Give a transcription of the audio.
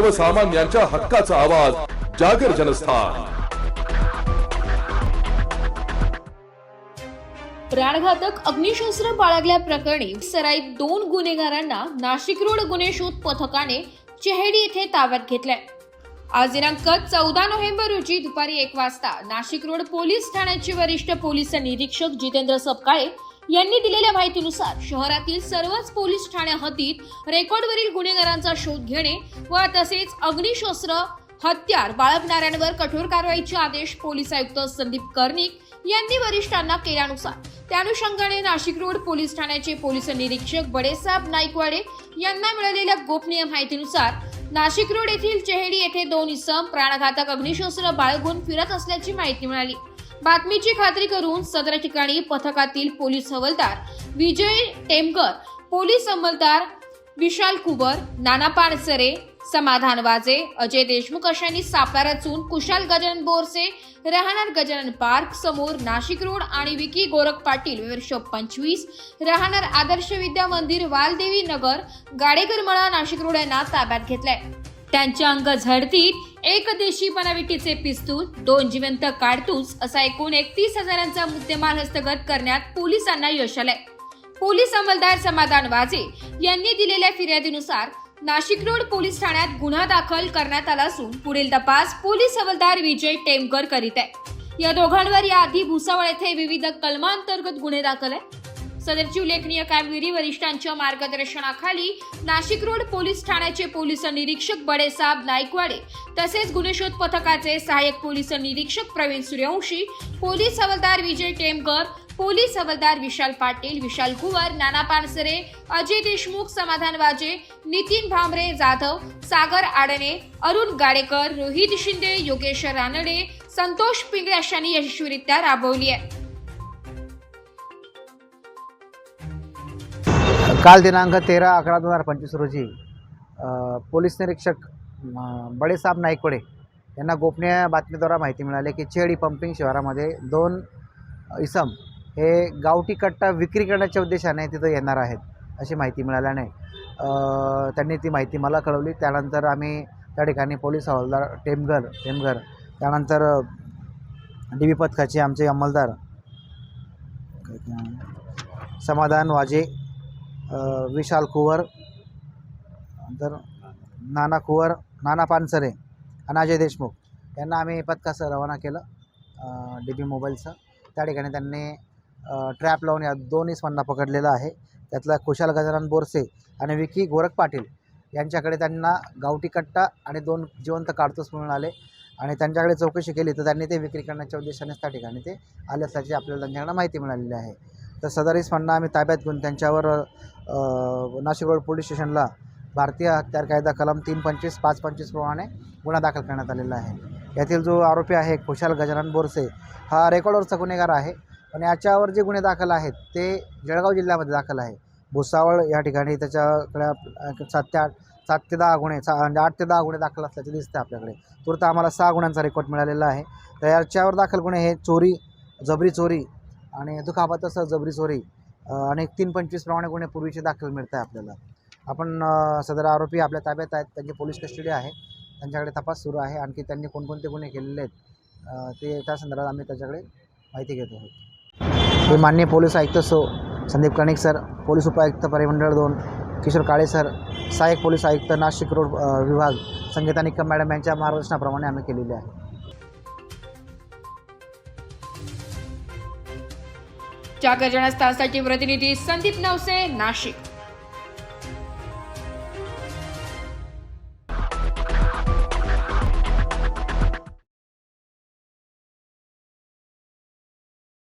सर्वसामान्यांच्या हक्काचा आवाज जागर जनस्थान. प्राणघातक अग्निशस्त्र बाळगल्याप्रकरणी सराईत दोन गुन्हेगारांना नाशिक रोड गुन्हे शोध पथकाने चेहडी येथे ताब्यात घेतलंय. आज दिनांक चौदा नोव्हेंबर रोजी दुपारी एक वाजता नाशिक रोड पोलीस ठाण्याचे वरिष्ठ पोलीस निरीक्षक जितेंद्र सपकाळे यांनी दिलेल्या माहितीनुसार शहरातील सर्वच पोलीस ठाण्या हद्दीत रेकॉर्डवरील गुन्हेगारांचा शोध घेणे व तसेच अग्निशस्त्र हत्यार बाळगणाऱ्यांवर कठोर कारवाईचे आदेश पोलीस आयुक्त संदीप कर्णिक यांनी वरिष्ठांना केल्यानुसार त्या अनुषंगाने नाशिक रोड पोलीस ठाण्याचे पोलीस निरीक्षक बडेसाहेब नाईकवाडे यांना मिळालेल्या गोपनीय माहितीनुसार नाशिक रोड येथील चेहडी येथे दोन इसम प्राणघातक अग्निशस्त्र बाळगून फिरत असल्याची माहिती मिळाली. बातमीची खात्री करून सदर ठिकाणी पथकातील पोलीस हवलदार विजय टेमकर पोलीस अंमलदार विशाल कुबर नाना पानसरे समाधान वाजे अजय देशमुख अशांनी सापळा रचून कुशाल गजानन बोरसे राहणार गजानन पार्क समोर नाशिक रोड आणि विकी गोरख पाटील वर्ष पंचवीस राहणार आदर्श विद्या मंदिर वालदेवी नगर गाडेकर मळा नाशिक रोड यांना ताब्यात घेतलाय. त्यांच्या अंग झडतीत एक देशी बनाविटीचे पिस्तूल दोन जिवंत कारतूस असा एकूण एकतीस हजारांचा मुद्देमाल हस्तगत करण्यात पोलिसांना यश आलंय. पोलीस अंमलदार समाधान वाजे यांनी दिलेल्या फिर्यादीनुसार नाशिक रोड पोलीस ठाण्यात गुन्हा दाखल करण्यात आला असून पुढील तपास पोलीस हवालदार विजय टेमकर करीत आहे. या दोघांवर याआधी भुसावळ येथे विविध कलमांतर्गत गुन्हे दाखल आहे सदरची उल्लेखनीय कामगिरी वरिष्ठांच्या मार्गदर्शनाखाली नाशिक रोड पोलीस ठाण्याचे पोलीस निरीक्षक बडेसाहेब नाईकवाडे तसेच गुन्हे पथकाचे सहाय्यक पोलीस निरीक्षक प्रवीण सूर्यवंशी पोलीस हवालदार विजय टेमकर पोलीस हवालदार विशाल पाटील विशाल कुवर नाना पानसरे अजय देशमुख समाधान वाजे नितीन भांबरे जाधव सागर आडणे अरुण गाडेकर रोहित शिंदे योगेश रानडे संतोष पिंगळे अशांनी यशस्वीरित्या राबवली आहे. काल दिनांक तेरा अकरा दोन हजार पंचवीस रोजी पोलीस निरीक्षक बडेसाब बडेसाहेब नाईकवडे यांना गोपनीय बातमीद्वारा माहिती मिळाली की चेडी पंपिंग शहरामध्ये दोन इसम हे गावठी कट्टा विक्री करण्याच्या उद्देशाने तिथं येणार आहेत अशी माहिती मिळाल्याने त्यांनी ती माहिती मला कळवली. त्यानंतर आम्ही त्या ठिकाणी पोलीस हवालदार टेमघर टेमघर त्यानंतर डी बी पथकाचे आमचे अंमलदार समाधान वाजे विशाल कुवर नंतर नाना कुवर नाना पानसरे आणि अजय देशमुख. यांना आम्ही पथकासह रवाना केलं डी बी मोबाईलचं. त्या ठिकाणी त्यांनी ट्रॅप लावून या दोन स्वांना पकडलेलं आहे. त्यातला कुशाल गजानन बोरसे आणि विकी गोरख पाटील यांच्याकडे त्यांना गावठी कट्टा आणि दोन जिवंत कारतूस मिळून आले. आणि त्यांच्याकडे चौकशी केली तर त्यांनी ते विक्री करण्याच्या उद्देशानेच त्या ठिकाणी ते आले असल्याची आपल्याला त्यांच्याकडे माहिती मिळालेली आहे. तर सदर म्हणणं आम्ही ताब्यात घेऊन त्यांच्यावर नाशिक रोड पोलीस स्टेशनला भारतीय हत्यार कायदा कलम तीन पंचवीस पाच पंचवीस प्रमाणे गुन्हा दाखल करण्यात आलेला आहे. यातील जो आरोपी आहे खुशाल गजानन बोरसे हा रेकॉर्डवरचा गुन्हेगार आहे पण याच्यावर जे गुन्हे दाखल आहेत ते जळगाव जिल्ह्यामध्ये दाखल आहे. भुसावळ या ठिकाणी त्याच्याकडे सात ते आठ सात ते दहा गुन्हे सा म्हणजे आठ ते दहा गुन्हे दाखल असल्याचे दिसते आपल्याकडे. तुर्त आम्हाला सहा गुन्ह्यांचा रेकॉर्ड मिळालेला आहे. तर याच्यावर दाखल गुन्हे हे चोरी जबरी चोरी आणि दुखापत असं जबरी चोरी अनेक आणि तीन पंचवीस प्रमाणे गुन्हे पूर्वीचे दाखल मिळत आहे आपल्याला. आपण सदर आरोपी आपल्या ताब्यात आहेत. त्यांची पोलीस कस्टडी आहे. त्यांच्याकडे तपास सुरू आहे. आणखी त्यांनी कोणकोणते गुन्हे केलेले आहेत ते त्या संदर्भात आम्ही त्याच्याकडे माहिती घेत आहोत. हे मान्य पोलीस आयुक्त सो संदीप कणिक सर पोलीस उपायुक्त परिमंडळ दोन किशोर काळे सर सहाय्यक पोलीस आयुक्त नाशिक रोड विभाग संगीता निकम मॅडम यांच्या मार्गदर्शनाप्रमाणे आम्ही केलेले आहे. जागर जनस्थानसाठी प्रतिनिधी संदीप नवसे नाशिक.